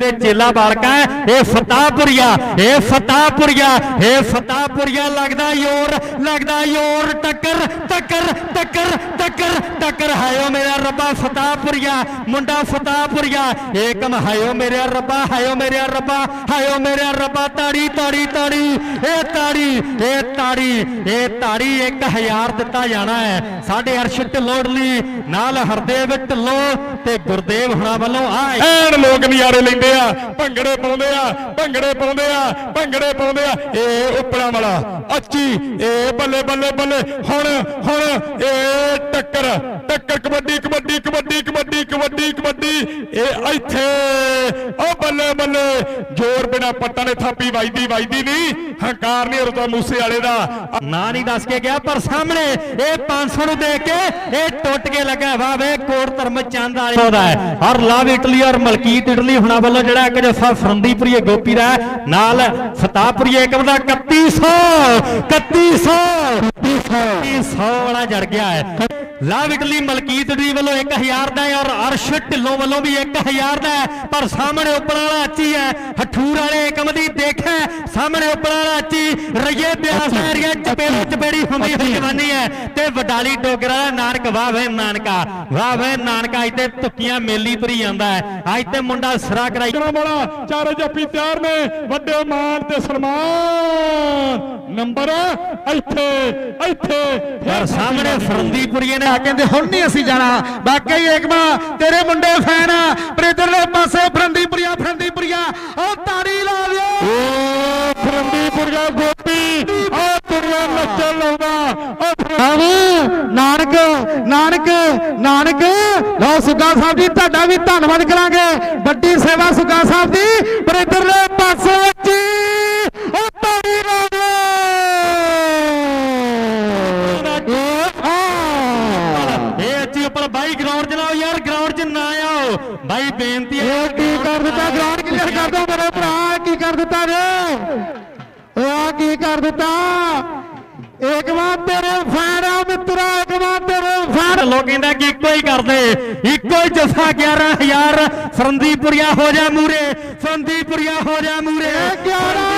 ਤੇ ਚੇਲਾ ਬਾਲਕਾ ਹੈ, ਇਹ ਫਤਾਹਪੁਰੀਆ ਇਹ ਫਤਾਹਪੁਰੀਆ ਇਹ ਫਤਾਹਪੁਰੀਆ ਲੱਗਦਾ ਯੋਰ ਲੱਗਦਾ ਯੋਰ ਟੱਕਰ ਟੱਕਰ ਟੱਕਰ ਟੱਕਰ ਟੱਕਰ। ਹਾਇਓ ਮੇਰਾ ਰੱਬਾ ਫਤਾਹਪੁਰੀਆ ਮੁੰਡਾ ਫਤਾਹਪੁਰੀਆ। ਏਕਮ ਹਾਇਓ ਮੇਰਾ ਰੱਬਾ ਹਾਇਓ ਮੇਰਾ ਰੱਬਾ ਹਾਇਓ ਮੇਰਾ ਰੱਬਾ। ਤਾੜੀ ਤਾੜੀ ਤਾੜੀ ਇਹ ਤਾੜੀ ਇਹ ਤਾੜੀ ਇਹ ਤਾੜੀ 1000 ਦਿੱਤਾ ਜਾਣਾ ਹੈ। ਸਾਡੇ ਅਰਸ਼ ਢਿੱਲੋਂ ਲਈ ਨਾਲ ਹਰਦੇਵ ਢਿੱਲੋਂ ਤੇ ਗੁਰਦੇਵ ਹੁਣਾਂ ਵੱਲੋਂ ਆ। ਐਨ ਲੋਕ ਨਜ਼ਾਰੇ ਲੈਂਦੇ ਆ, ਭੰਗੜੇ ਪਾਉਂਦੇ ਆ, ਭੰਗੜੇ ਪਾਉਂਦੇ ਆ, ਭੰਗੜੇ ਪਾਉਂਦੇ ਆ। ਇਹ ਉਪਰਾਂ ਵਾਲਾ ਅੱਚੀ ਇਹ ਬੱਲੇ ਬੱਲੇ ਬੱਲੇ। ਹੁਣ ਹੁਣ, ਇਹ ਟੱਕਰ ਟੱਕਰ ਕਬੱਡੀ ਕਬੱਡੀ ਕਬੱਡੀ ਕਬੱਡੀ ਕਬੱਡੀ ਕਬੱਡੀ। ਇਹ ਇੱਥੇ, ਉਹ ਬੱਲੇ ਬੱਲੇ। ਜ਼ੋਰ ਬਿਨਾ ਪੱਟਾਂ ਨੇ ਥਾਪੀ ਵੱਜਦੀ ਵੱਜਦੀ ਨਹੀਂ ਹੰਕਾਰ ਨਹੀਂ ਰਤਾ ਮੂਸੇ ਵਾਲੇ ਦਾ। ਨਾਂ ਨਹੀਂ ਦੱਸ ਕੇ ਗਿਆ, ਪਰ ਸਾਹਮਣੇ ਇਹ 500 ਨੂੰ ਦੇ ਕੇ ਇਹ ਟੁੱਟ ਕੇ ਲੱਗਾ। ਵਾਹ ਵੇ, ਕੋਟ ਧਰਮ ਚੰਦ ਵਾਲੇ। ਦਾ ਹੈ। ਲਵ ਇਟਲੀ ਔਰ ਮਲਕੀਤ ਇਟਲੀ ਹੁਣਾਂ ਵੱਲੋਂ ਜਿਹੜਾ ਇੱਕ ਜੱਫਾ ਫਰੰਦੀਪੁਰੀਏ ਗੋਪੀ ਦਾ ਨਾਲ ਫਤਾਹਪੁਰੀਏ ਇੱਕ ਦਾ 3100 3100 3100 ਵਾਲਾ ਜੜ ਗਿਆ ਹੈ। ਲਵ ਇਟਲੀ ਮਲਕੀਤ ਇਟਲੀ ਵੱਲੋਂ 1000 ਦਾ ਹੈ ਔਰ ਅਰਸ਼ ਢਿੱਲੋਂ ਵੱਲੋਂ ਵੀ 1000 ਦਾ ਹੈ। ਪਰ ਸਾਹਮਣੇ ਉੱਪਰ ਵਾਲਾ ਅੱਚੀ ਹੈ। ਹਠੂਰ ਵਾਲੇ ਏਕਮ ਦੀ ਦੇਖਿਆ ਸਾਹਮਣੇ ਉੱਪਰ ਵਾਲਾ ਅੱਚੀ ਰਈਏ ਬਿਆਸ ਏਰੀਆ ਚਪੇੜੋ ਚਪੇੜੀ ਹੁੰਦੀ ਹੋਈ ਜਵਾਨੀ ਹੈ। ਤੇ ਵਡਾਲੀ ਡੋਗਰਾ ਦਾ ਨਾਨਕ ਵਾਹ ਵੇ ਨਾਨਕਾ। ਵਾਹ ਵੇ ਨਾਨਕਾ ਇੱਥੇ ਤੁੱਕੀਆਂ ਮੇਲੀ ਤੁਰੀ ਜਾਂਦਾ ਹੈ। ਅੱਜ ਤੇ ਮੁੰਡਾ ਸਿਰਾ ਕਰਾਈ। ਕਰਾਂ ਵਾਲਾ ਚਾਰੇ ਜੱਫੀ ਤਿਆਰ ਨੇ ਵੱਡੇ ਮਾਨ ਤੇ ਸਨਮਾਨ। ਨੰਬਰ ਇੱਥੇ ਇੱਥੇ। ਪਰ ਸਾਹਮਣੇ ਫਰੰਦੀਪੁਰੀਏ ਨੇ ਆ ਕਹਿੰਦੇ ਹੁਣ ਨਹੀਂ ਅਸੀਂ ਜਾਣਾ। ਵਾਕਈ ਏਕਮਾ ਤੇਰੇ ਮੁੰਡੇ ਫੈਨ ਆ ਪਰ ਇਧਰਲੇ ਪਾਸੇ ਫਰੰਦੀਪੁਰੀਆ ਫਰੰਦੀਪੁਰੀਆ। ਉਹ ਤਾੜੀ ਲਾ ਦਿਓ। ਓ ਫਰੰਦੀਪੁਰਗਾ ਗੋਪੀ ਆ ਦੁਨੀਆ ਨੱਚਣ ਲਾਉਂਦਾ ਓ ਨਾਨਕ ਨਾਨਕ ਨਾਨਕ। ਲਓ ਸੁੱਗਾ ਸਾਹਿਬ ਜੀ ਤੁਹਾਡਾ ਵੀ ਧੰਨਵਾਦ ਕਰਾਂਗੇ। ਵੱਡੀ ਸੇਵਾ ਸੁੱਗਾ ਸਾਹਿਬ ਦੀ ਪਰ ਇਧਰਲੇ ਪਾਸੇ ਜੀ ਉਹ ਤਾੜੀ ਲਾ ਦਿਓ ਇਹ ਆ ਇਹ ਅੱਛੀ ਉੱਪਰ ਬਾਈ ਗਰਾਊਂਡ ਚ ਲਾਓ ਯਾਰ ਗਰਾਊਂਡ ਚ ਨਾ ਆਓ। ਬਾਈ ਬੇਨਤੀ ਹੈ ਇਹ ਕੀ ਕਰ ਦਿੱਤਾ? ਗਰਾਊਂਡ ਕਲੀਅਰ ਕਰ ਦੋ ਮੇਰੇ ਭਰਾ? ਕੀ ਕਰ ਦਿੱਤਾ ਜੇ ਇਹ ਆ ਕੀ ਕਰ ਦਿੱਤਾ? ਇੱਕ ਵਾਰ ਤੇਰੇ ਆ ਮਿੱਤਰਾ ਇੱਕ ਵਾਰ ਤੇਰੇ ਫੈਨ। ਲੋਕ ਕਹਿੰਦਾ ਕਿ ਇੱਕੋ ਹੀ ਕਰਦੇ। ਇੱਕੋ ਹੀ ਜਫਾ 11000 ਫਰੰਦੀਪੁਰੀਆ ਹੋ ਜਾ ਮੂਰੇ ਫਰੰਦੀਪੁਰੀਆ ਹੋ ਜਾ ਮੂਰੇ। 11 ਤਾੜੀ